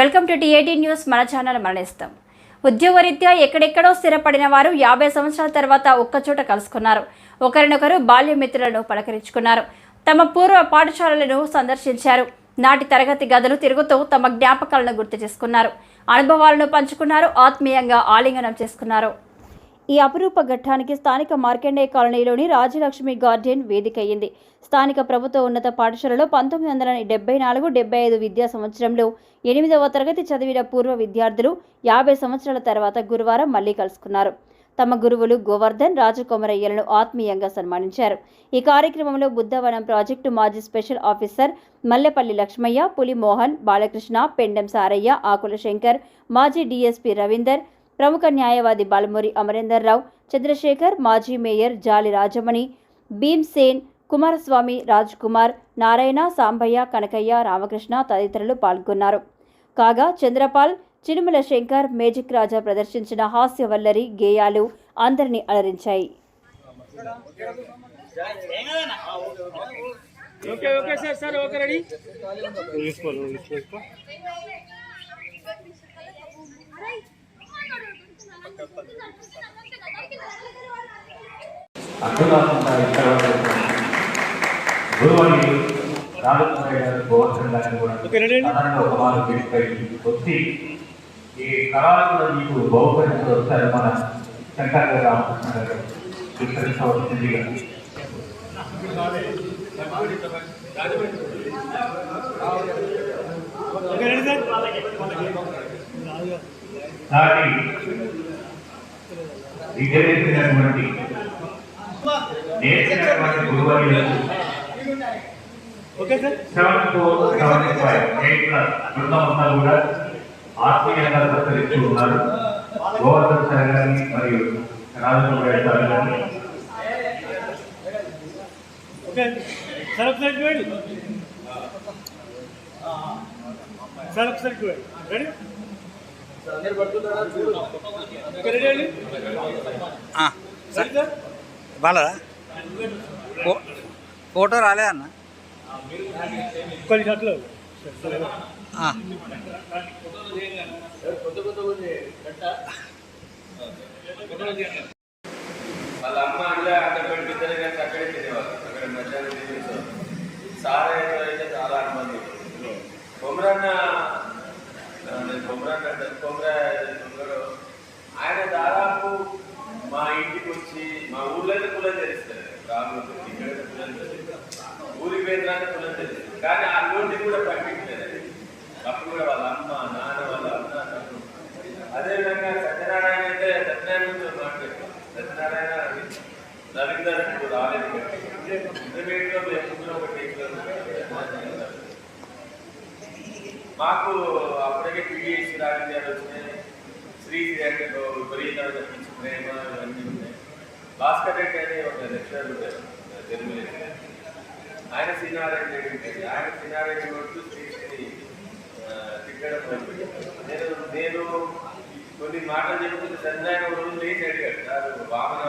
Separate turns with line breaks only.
Welcome to TAT news మన channel మరణిస్తాం. ఉద్యోగరీత్యా ఎక్కడెక్కడో స్థిరపడిన వారు యాభై సంవత్సరాల తర్వాత ఒక్కచోట కలుసుకున్నారు. ఒకరినొకరు బాల్యమిత్రులను పలకరించుకున్నారు. తమ పూర్వ పాఠశాలలను సందర్శించారు. నాటి తరగతి గదులు తిరుగుతూ తమ జ్ఞాపకాలను గుర్తు చేసుకున్నారు. అనుభవాలను పంచుకున్నారు. ఆత్మీయంగా ఆలింగనం చేసుకున్నారు. ఈ అపురూప ఘట్టానికి స్థానిక మార్కెండే కాలనీలోని రాజలక్ష్మి గార్డెన్ వేదిక స్థానిక ప్రభుత్వ ఉన్నత పాఠశాలలో పంతొమ్మిది వందల డెబ్బై నాలుగు డెబ్బై ఐదు విద్యా సంవత్సరంలో ఎనిమిదవ తరగతి చదివిన పూర్వ విద్యార్థులు యాభై సంవత్సరాల తర్వాత గురువారం మళ్ళీ కలుసుకున్నారు. తమ గురువులు గోవర్ధన్ రాజకుమరయ్యలను ఆత్మీయంగా సన్మానించారు. ఈ కార్యక్రమంలో బుద్ధవనం ప్రాజెక్టు మాజీ స్పెషల్ ఆఫీసర్ మల్లెపల్లి లక్ష్మయ్య పులి మోహన్ బాలకృష్ణ పెండెం సారయ్య ఆకుల శంకర్ మాజీ డీఎస్పీ రవీందర్ ప్రముఖ న్యాయవాది బాలమూరి అమరేందర్ రావు చంద్రశేఖర్ మాజీ మేయర్ జాలి రాజమణి భీమ్సేన్ కుమారస్వామి రాజ్ కుమార్ నారాయణ సాంబయ్య కనకయ్య రామకృష్ణ తదితరులు పాల్గొన్నారు. కాగా చంద్రపాల్ చినుమల శంకర్ మేజిక్ రాజా ప్రదర్శించిన హాస్యవల్లరి గేయాలు అందరినీ అలరించాయి.
Okay okay sir sir okay ready?
అడ్డుకాకుండా ఇక్కడ గురువని రాజకుమారి గారు గోవర్ధన్ గారిని కూడా
ఓకే, రెడీ అండి?
సాధారణంగా ఒక మాట వీటిపై వచ్చి ఈ కళాకారులు మీకు బహుకరించి వస్తారు మన శంకర్ గారు రామకృష్ణ గారు విస్తరించవలసిందిగా
ఓకే రెడీ సార్
నాటి విజయించినటువంటి నేర్చినటువంటి గురువర్యులకు
okay sir.
Seven four seven five eight plus బృందం అంతా కూడా ఆత్మీయంగా సత్కరిస్తూ ఉన్నారు. గోవర్ధన్ సార్ గారిని మరియు రాజకుమారి గారిని.
ఒకసారి చూడండి రెడీ అండి సార్
వాళ్ళదా ఫోటో రాలే అన్న.
వాళ్ళ అమ్మ అందులో అక్కడ పెట్టిద్దరు కానీ అక్కడే తినేవాళ్ళు అక్కడ మధ్యాహ్నం సార్ అయితే చాలా అనుబంధం కొమరన్న కొమరన్న ఊరికి పోయిన కానీ ఆ లోన్ని కూడా పంపించలేదు. అప్పుడు కూడా వాళ్ళ అమ్మ నాన్న వాళ్ళ అన్న అదేవిధంగా సత్యనారాయణ అంటే సత్యనారాయణ మాట్లాడతాం. సత్యనారాయణ రవీందర్ ఇప్పుడు రాలేదు. ఇంటర్మీడియట్లో మేము ఒకటి మాకు అప్పటికే పీడిఎస్ రాజకీయాలు వచ్చినాయి శ్రీ అంటే విపరీతమైన పిచ్చి ప్రేమ ఇవన్నీ ఉన్నాయి. భాస్కర్ రెడ్డి అనే ఒక లెక్చరర్ తెలుగు లెక్చరర్ ఆయన శ్రీనారాయణ రెడ్డి ఆయన శ్రీనారాయణ కొడుతూ శ్రీశ్రీ తిట్టడం నేను నేను కొన్ని మాటలు చెప్పుకుంటే చంద్రాయన రోజు లేచి అడిగాడు సార్ వామన